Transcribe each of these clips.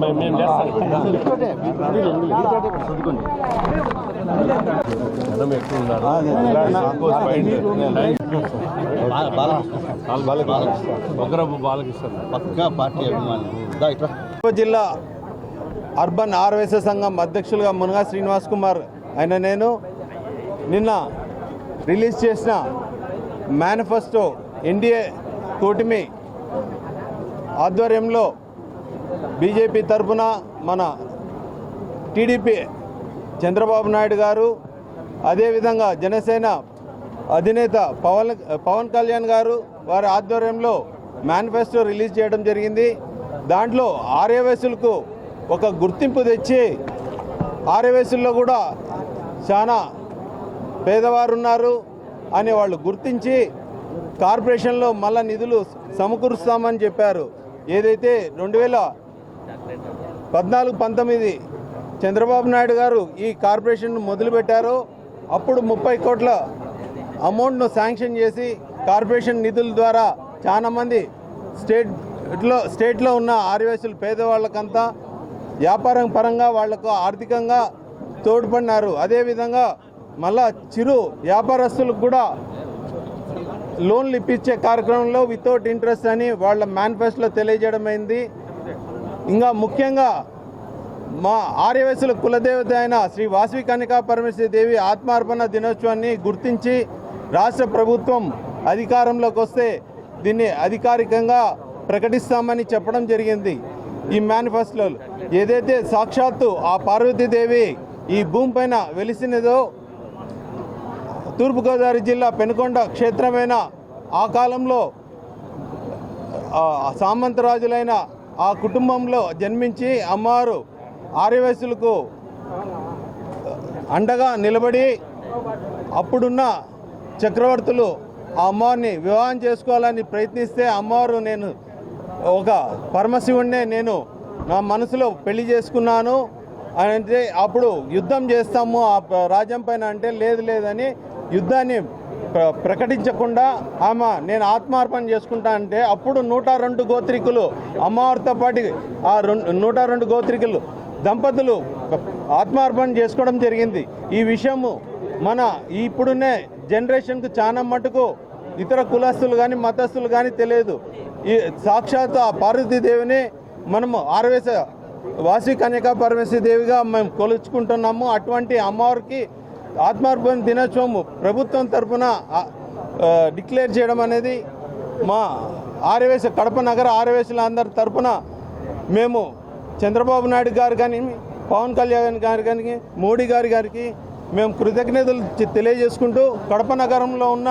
మేము జనం ఎక్కువ ఉన్నారు ఒకరపు బాలకృష్ణ. పక్కా పార్టీ అభిమానులు జిల్లా అర్బన్ ఆర్వేస సంఘం అధ్యక్షులుగా మునగా శ్రీనివాస్ కుమార్ అయిన నేను నిన్న రిలీజ్ చేసిన మేనిఫెస్టో ఎన్డీఏ కూటమి ఆధ్వర్యంలో బీజేపీ తరఫున మన టీడీపీ చంద్రబాబు నాయుడు గారు అదేవిధంగా జనసేన అధినేత పవన్ పవన్ కళ్యాణ్ గారు వారి ఆధ్వర్యంలో మేనిఫెస్టో రిలీజ్ చేయడం జరిగింది. దాంట్లో ఆర్యవేసులకు ఒక గుర్తింపు తెచ్చి ఆర్యవేసుల్లో కూడా చాలా పేదవారు ఉన్నారు అని వాళ్ళు గుర్తించి కార్పొరేషన్లో మళ్ళా నిధులు సమకూరుస్తామని చెప్పారు. ఏదైతే రెండు వేల పద్నాలుగు పంతొమ్మిది చంద్రబాబు నాయుడు గారు ఈ కార్పొరేషన్ మొదలుపెట్టారో అప్పుడు ముప్పై కోట్ల అమౌంట్ను శాంక్షన్ చేసి కార్పొరేషన్ నిధుల ద్వారా చాలామంది స్టేట్లో స్టేట్లో ఉన్న ఆర్యవేసులు పేదవాళ్ళకంతా వ్యాపారం పరంగా వాళ్ళకు ఆర్థికంగా తోడ్పడినారు. అదేవిధంగా మళ్ళా చిరు వ్యాపారస్తులకు కూడా లోన్లు ఇప్పించే కార్యక్రమంలో వితౌట్ ఇంట్రెస్ట్ అని వాళ్ళ మేనిఫెస్టోలో తెలియజేయడం అయింది ఇంకా ముఖ్యంగా మా ఆర్యవేశుల కులదేవత అయిన శ్రీ వాసవి కన్యకా పరమేశ్వరి దేవి ఆత్మార్పణ దినోత్సవాన్ని గుర్తించి రాష్ట్ర ప్రభుత్వం అధికారంలోకి వస్తే దీన్ని అధికారికంగా ప్రకటిస్తామని చెప్పడం జరిగింది. ఈ మేనిఫెస్టోలో ఏదైతే సాక్షాత్తు ఆ పార్వతీదేవి ఈ భూమిపైన వెలిసినదో తూర్పుగోదావరి జిల్లా పెనుకొండ క్షేత్రమైన ఆ కాలంలో సామంతరాజులైన ఆ కుటుంబంలో జన్మించి అమ్మవారు ఆర్యవయసులకు అండగా నిలబడి అప్పుడున్న చక్రవర్తులు ఆ అమ్మవారిని వివాహం చేసుకోవాలని ప్రయత్నిస్తే అమ్మవారు నేను ఒక పరమశివుణ్ణే నేను నా మనసులో పెళ్ళి చేసుకున్నాను అని అంటే అప్పుడు యుద్ధం చేస్తాము ఆ రాజ్యం పైన అంటే లేదు లేదని యుద్ధాన్ని ప్రకటించకుండా ఆమె నేను ఆత్మార్పణ చేసుకుంటా అంటే అప్పుడు నూట రెండు గోత్రికులు అమ్మవారితో పాటు ఆ రెండు నూట రెండు గోత్రికులు దంపతులు ఆత్మార్పణ చేసుకోవడం జరిగింది. ఈ విషయము మన ఇప్పుడున్నే జనరేషన్కు చాలా మటుకు ఇతర కులస్తులు కానీ మతస్థులు కానీ తెలియదు. ఈ సాక్షాత్ ఆ పార్వతీదేవిని మనము ఆర్వేస వాసి కన్యకా పరమేశ్వరి దేవిగా మేము కొలుచుకుంటున్నాము. అటువంటి అమ్మవారికి ఆత్మార్పణ దినోత్సవం ప్రభుత్వం తరఫున డిక్లేర్ చేయడం అనేది మా ఆర్యవేశ కడప నగర ఆర్యవేశుల అందరి తరఫున మేము చంద్రబాబు నాయుడు గారు కానీ పవన్ కళ్యాణ్ గారు కానీ మోడీ గారి గారికి మేము కృతజ్ఞతలు తెలియజేసుకుంటూ కడప నగరంలో ఉన్న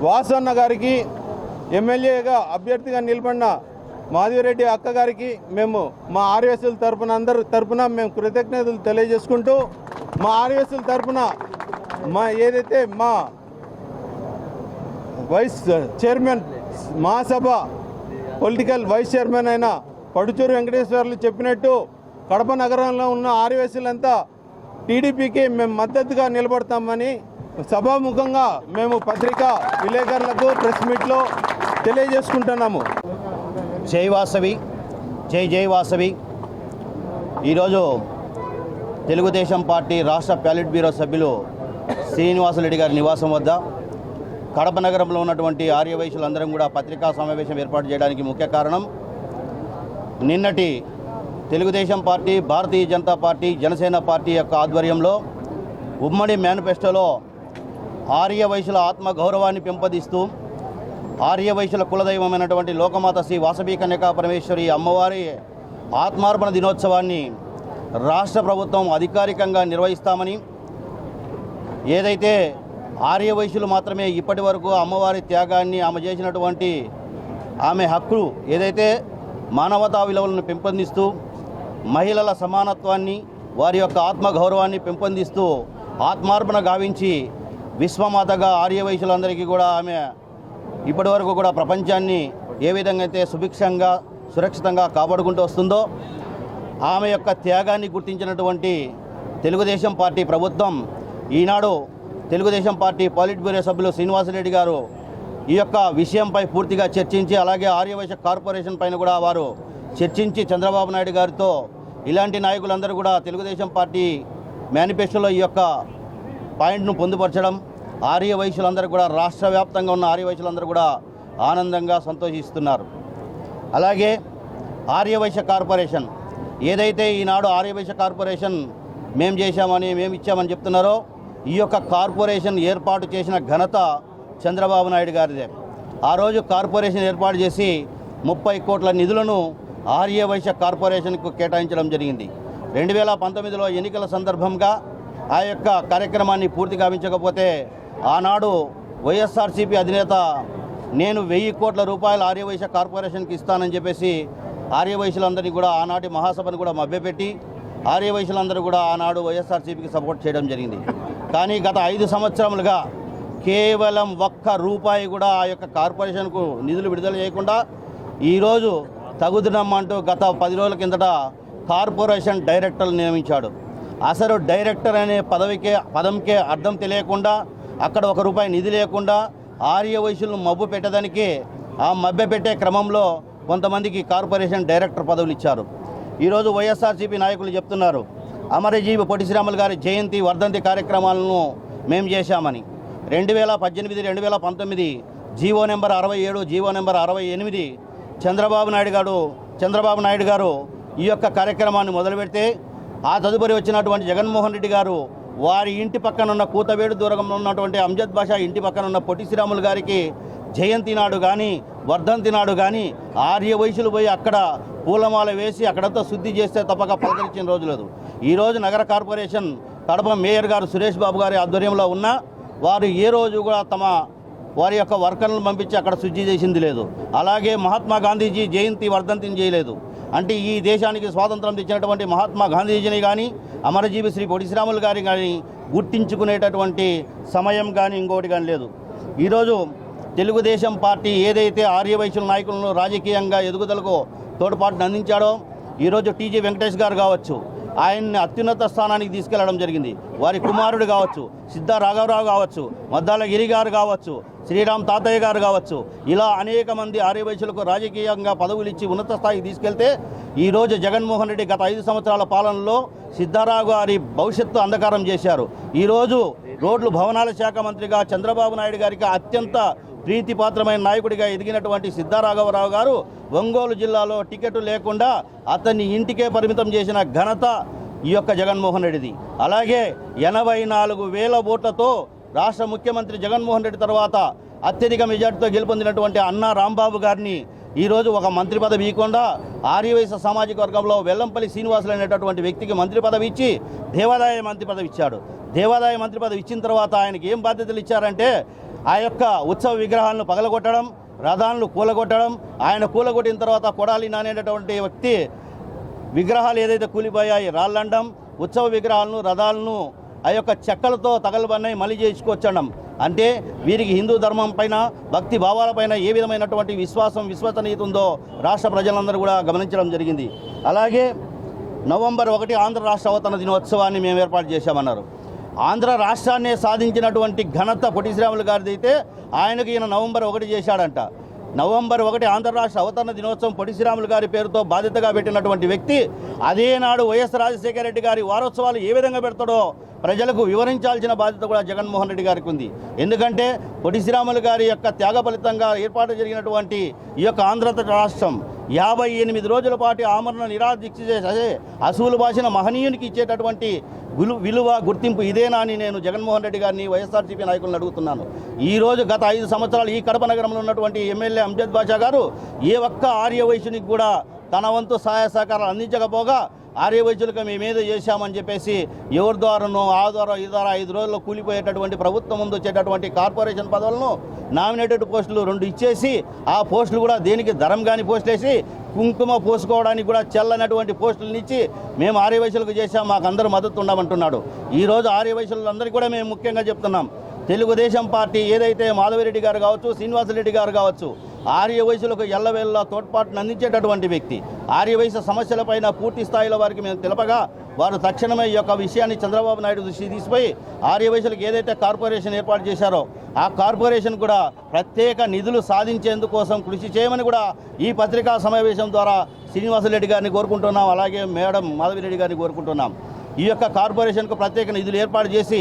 వాసన్న గారికి ఎమ్మెల్యేగా అభ్యర్థిగా నిలబడిన మాధవిరెడ్డి అక్క గారికి మేము మా ఆర్యవేసుల తరపున అందరి తరపున మేము కృతజ్ఞతలు తెలియజేసుకుంటూ మా ఆర్ఎస్ఎల్ తరపున మా ఏదైతే మా వైస్ చైర్మన్ మహాసభ పొలిటికల్ వైస్ చైర్మన్ అయిన పడుచూరు వెంకటేశ్వర్లు చెప్పినట్టు కడప నగరంలో ఉన్న ఆర్యవేసులంతా టీడీపీకి మేము మద్దతుగా నిలబడతామని సభాముఖంగా మేము పత్రికా విలేకరులకు ప్రెస్ మీట్లో తెలియజేసుకుంటున్నాము. జై వాసవి జై జై వాసవి. ఈరోజు తెలుగుదేశం పార్టీ రాష్ట్ర ప్యాలెట్ బ్యూరో సభ్యులు శ్రీనివాసరెడ్డి గారి నివాసం వద్ద కడప నగరంలో ఉన్నటువంటి ఆర్యవైశ్యులందరం కూడా పత్రికా సమావేశం ఏర్పాటు చేయడానికి ముఖ్య కారణం నిన్నటి Telugu Desam party Bharatiya Janata party Janasena party యొక్క ఆధ్వర్యంలో ఉమ్మడి మేనిఫెస్టోలో ఆర్య ఆత్మగౌరవాన్ని ఆత్మ గౌరవాన్ని పెంపొందిస్తూ ఆర్య కులదైవమైనటువంటి లోకమాత శ్రీ వాసవి కన్యకా పరమేశ్వరి అమ్మవారి ఆత్మార్పణ దినోత్సవాన్ని రాష్ట్ర ప్రభుత్వం అధికారికంగా నిర్వహిస్తామని ఏదైతే ఆర్య వైశ్యులు మాత్రమే ఇప్పటి వరకు అమ్మవారి త్యాగాన్ని ఆమె చేసినటువంటి ఆమె హక్కు ఏదైతే మానవతా విలువలను పెంపొందిస్తూ మహిళల సమానత్వాన్ని వారి యొక్క ఆత్మగౌరవాన్ని పెంపొందిస్తూ ఆత్మార్పణ గావించి విశ్వమాతగా ఆర్య వైశ్యులందరికీ కూడా ఆమె ఇప్పటి వరకు కూడా ప్రపంచాన్ని ఏ విధంగా అయితే సుభిక్షంగా సురక్షితంగా కాపాడుకుంటూ వస్తుందో ఆమె యొక్క త్యాగాన్ని గుర్తించినటువంటి తెలుగుదేశం పార్టీ ప్రభుత్వం ఈనాడు తెలుగుదేశం పార్టీ పాలిట్ బ్యూరో సభ్యులు శ్రీనివాసరెడ్డి గారు ఈ యొక్క విషయంపై పూర్తిగా చర్చించి అలాగే ఆర్యవైశ్య కార్పొరేషన్ పైన కూడా వారు చర్చించి చంద్రబాబు నాయుడు గారితో ఇలాంటి నాయకులందరూ కూడా తెలుగుదేశం పార్టీ మేనిఫెస్టోలో ఈ యొక్క పాయింట్ను పొందుపరచడం ఆర్య కూడా రాష్ట్ర వ్యాప్తంగా ఉన్న ఆర్య కూడా ఆనందంగా సంతోషిస్తున్నారు. అలాగే ఆర్యవైశ్య కార్పొరేషన్ ఏదైతే ఈనాడు ఆర్యవైశ్య కార్పొరేషన్ మేం చేశామని మేము ఇచ్చామని చెప్తున్నారో ఈ యొక్క కార్పొరేషన్ ఏర్పాటు చేసిన ఘనత చంద్రబాబు నాయుడు గారిదే. ఆ రోజు కార్పొరేషన్ ఏర్పాటు చేసి ముప్పై కోట్ల నిధులను ఆర్యవైశ్య కార్పొరేషన్కు కేటాయించడం జరిగింది. రెండు వేల పంతొమ్మిదిలో ఎన్నికల సందర్భంగా ఆ యొక్క కార్యక్రమాన్ని పూర్తి గావించకపోతే ఆనాడు వైఎస్ఆర్సీపీ అధినేత నేను వెయ్యి కోట్ల రూపాయలు ఆర్యవైశ్య కార్పొరేషన్కి ఇస్తానని చెప్పేసి ఆర్యవైశ్యులందరినీ కూడా ఆనాటి మహాసభను కూడా మభ్యపెట్టి ఆర్యవైశ్యులందరూ కూడా ఆనాడు వైఎస్ఆర్సీపీకి సపోర్ట్ చేయడం జరిగింది. కానీ గత ఐదు సంవత్సరములుగా కేవలం ఒక్క రూపాయి కూడా ఆ యొక్క కార్పొరేషన్కు నిధులు విడుదల చేయకుండా ఈరోజు తగుదనమ్మంటూ గత పది రోజుల కిందట కార్పొరేషన్ డైరెక్టర్లు నియమించాడు. అసలు డైరెక్టర్ అనే పదవికే పదంకే అర్థం తెలియకుండా అక్కడ ఒక రూపాయి నిధి లేకుండా ఆర్య వయసులను మబ్బు పెట్టడానికి ఆ మభ్య పెట్టే క్రమంలో కొంతమందికి కార్పొరేషన్ డైరెక్టర్ పదవులు ఇచ్చారు. ఈరోజు వైఎస్ఆర్సీపీ నాయకులు చెప్తున్నారు అమరజీవి పొట్టి శ్రీరాములు గారి జయంతి వర్ధంతి కార్యక్రమాలను మేము చేశామని. రెండు వేల పద్దెనిమిది రెండు వేల పంతొమ్మిది జీవో నెంబర్ అరవై ఏడు జీవో నెంబర్ అరవై ఎనిమిది చంద్రబాబు నాయుడు గారు చంద్రబాబు నాయుడు గారు ఈ యొక్క కార్యక్రమాన్ని మొదలు పెడితే ఆ తదుపరి వచ్చినటువంటి జగన్మోహన్ రెడ్డి గారు వారి ఇంటి పక్కన ఉన్న కూతవేడు దూరంలో ఉన్నటువంటి అంజద్ బాషా ఇంటి పక్కన ఉన్న పొట్టి శ్రీరాములు గారికి జయంతి నాడు కానీ వర్ధంతి నాడు కానీ ఆర్య వయసులు పోయి అక్కడ పూలమాల వేసి అక్కడంతా శుద్ధి చేస్తే తప్పక పలకరించిన రోజు లేదు. ఈరోజు నగర కార్పొరేషన్ కడప మేయర్ గారు సురేష్ బాబు గారి ఆధ్వర్యంలో ఉన్న వారు ఏ రోజు కూడా తమ వారి యొక్క వర్కర్లను పంపించి అక్కడ శుద్ధి చేసింది లేదు. అలాగే మహాత్మా గాంధీజీ జయంతి వర్ధంతిని చేయలేదు. అంటే ఈ దేశానికి స్వాతంత్రం తెచ్చినటువంటి మహాత్మా గాంధీజీని కానీ అమరజీవి శ్రీ పొడిశ్రాములు గారిని గారి కానీ గుర్తించుకునేటటువంటి సమయం కానీ ఇంకోటి కానీ లేదు. ఈరోజు తెలుగుదేశం పార్టీ ఏదైతే ఆర్యవైశ్యుల నాయకులను రాజకీయంగా ఎదుగుదలకు తోడ్పాటును అందించాడో ఈరోజు టీజీ వెంకటేష్ గారు కావచ్చు ఆయన్ని అత్యున్నత స్థానానికి తీసుకెళ్ళడం జరిగింది. వారి కుమారుడు కావచ్చు సిద్ధ రాఘవరావు కావచ్చు మద్దాల గిరి గారు కావచ్చు శ్రీరామ్ తాతయ్య గారు కావచ్చు ఇలా అనేక మంది ఆర్యవైశ్యులకు రాజకీయంగా పదవులు ఇచ్చి ఉన్నత స్థాయికి తీసుకెళ్తే ఈరోజు జగన్మోహన్ రెడ్డి గత ఐదు సంవత్సరాల పాలనలో సిద్ధారావు గారి భవిష్యత్తు అంధకారం చేశారు. ఈరోజు రోడ్లు భవనాల శాఖ మంత్రిగా చంద్రబాబు నాయుడు గారికి అత్యంత ప్రీతిపాత్రమైన నాయకుడిగా ఎదిగినటువంటి సిద్ధారాఘవరావు గారు ఒంగోలు జిల్లాలో టికెట్ లేకుండా అతన్ని ఇంటికే పరిమితం చేసిన ఘనత ఈ యొక్క జగన్మోహన్ రెడ్డిది. అలాగే ఎనభై నాలుగు వేల ఓట్లతో రాష్ట్ర ముఖ్యమంత్రి జగన్మోహన్ రెడ్డి తర్వాత అత్యధిక మెజార్టీతో గెలుపొందినటువంటి అన్నా రాంబాబు గారిని ఈరోజు ఒక మంత్రి పదవి ఇవ్వకుండా ఆర్యవైశ్య సామాజిక వర్గంలో వెల్లంపల్లి శ్రీనివాసులు అనేటటువంటి వ్యక్తికి మంత్రి పదవి ఇచ్చి దేవాదాయ మంత్రి పదవి ఇచ్చాడు. దేవాదాయ మంత్రి పదవి ఇచ్చిన తర్వాత ఆయనకి ఏం బాధ్యతలు ఇచ్చారంటే ఆ యొక్క ఉత్సవ విగ్రహాలను పగలగొట్టడం రథాలను కూలగొట్టడం ఆయన కూలగొట్టిన తర్వాత కొడాలి నానేటటువంటి వ్యక్తి విగ్రహాలు ఏదైతే కూలిపోయాయి రాళ్ళండం ఉత్సవ విగ్రహాలను రథాలను ఆ యొక్క చెక్కలతో తగలబన్నాయి మళ్ళీ చేసుకొచ్చడం. అంటే వీరికి హిందూ ధర్మం పైన భక్తి భావాలపైన ఏ విధమైనటువంటి విశ్వాసం విశ్వసనీయత ఉందో రాష్ట్ర ప్రజలందరూ కూడా గమనించడం జరిగింది. అలాగే నవంబర్ ఒకటి ఆంధ్ర రాష్ట్ర అవతరణ దినోత్సవాన్ని మేము ఏర్పాటు చేశామన్నారు. ఆంధ్ర రాష్ట్రాన్ని సాధించినటువంటి ఘనత పొట్టి శ్రీరాములు గారిది అయితే ఆయనకు ఈయన నవంబర్ ఒకటి చేశాడంట. నవంబర్ ఒకటి ఆంధ్ర రాష్ట్ర అవతరణ దినోత్సవం పొట్టిశ్రీరాములు గారి పేరుతో బాధ్యతగా పెట్టినటువంటి వ్యక్తి అదే నాడు వైఎస్ రాజశేఖర రెడ్డి గారి వారోత్సవాలు ఏ విధంగా పెడతాడో ప్రజలకు వివరించాల్సిన బాధ్యత కూడా జగన్మోహన్ రెడ్డి గారికి ఉంది. ఎందుకంటే పొట్టి శ్రీరాములు గారి యొక్క త్యాగ ఫలితంగా ఏర్పాటు జరిగినటువంటి ఈ యొక్క ఆంధ్ర రాష్ట్రం యాభై ఎనిమిది రోజుల పాటు ఆమరణ నిరాదీక్ష చేసే అసూలు భాషన మహనీయునికి ఇచ్చేటటువంటి విలు విలువ గుర్తింపు ఇదేనా అని నేను జగన్మోహన్ రెడ్డి గారిని వైఎస్ఆర్సీపీ నాయకులను అడుగుతున్నాను. ఈరోజు గత ఐదు సంవత్సరాలు ఈ కడప నగరంలో ఉన్నటువంటి ఎమ్మెల్యే అంజద్ బాషా గారు ఏ ఒక్క ఆర్య వయసునికి కూడా తన వంతు సహాయ సహకారాలు అందించకపోగా ఆర్య వైద్యులకు మేము చేశామని చెప్పేసి ఎవరి ద్వారానో ఆ ద్వారా ఈ ద్వారా ఐదు రోజుల్లో కూలిపోయేటటువంటి ప్రభుత్వం ముందు వచ్చేటటువంటి కార్పొరేషన్ పదవులను నామినేటెడ్ పోస్టులు రెండు ఇచ్చేసి ఆ పోస్టులు కూడా దేనికి ధరం కాని పోస్టులు వేసి కుంకుమ పోసుకోవడానికి కూడా చెల్లనటువంటి పోస్టులను ఇచ్చి మేము ఆర్య వయసులకు చేశాం మాకు అందరూ మద్దతు ఉండమంటున్నాడు. ఈరోజు ఆర్య వయసులందరికీ కూడా మేము ముఖ్యంగా చెప్తున్నాం. తెలుగుదేశం పార్టీ ఏదైతే మాధవిరెడ్డి గారు కావచ్చు శ్రీనివాసరెడ్డి గారు కావచ్చు ఆర్య వయసులకు ఎల్లవేళ్ళ తోడ్పాటును అందించేటటువంటి వ్యక్తి. ఆర్య వయసు సమస్యలపైన పూర్తి స్థాయిలో వారికి మేము తెలపగా వారు తక్షణమే ఈ యొక్క విషయాన్ని చంద్రబాబు నాయుడు దృష్టి తీసిపోయి ఆర్య వయసులకు ఏదైతే కార్పొరేషన్ ఏర్పాటు చేశారో ఆ కార్పొరేషన్ కూడా ప్రత్యేక నిధులు సాధించేందుకోసం కృషి చేయమని కూడా ఈ పత్రికా సమావేశం ద్వారా శ్రీనివాసరెడ్డి గారిని కోరుకుంటున్నాం. అలాగే మేడం మాధవిరెడ్డి గారిని కోరుకుంటున్నాం. ఈ యొక్క కార్పొరేషన్కు ప్రత్యేక నిధులు ఏర్పాటు చేసి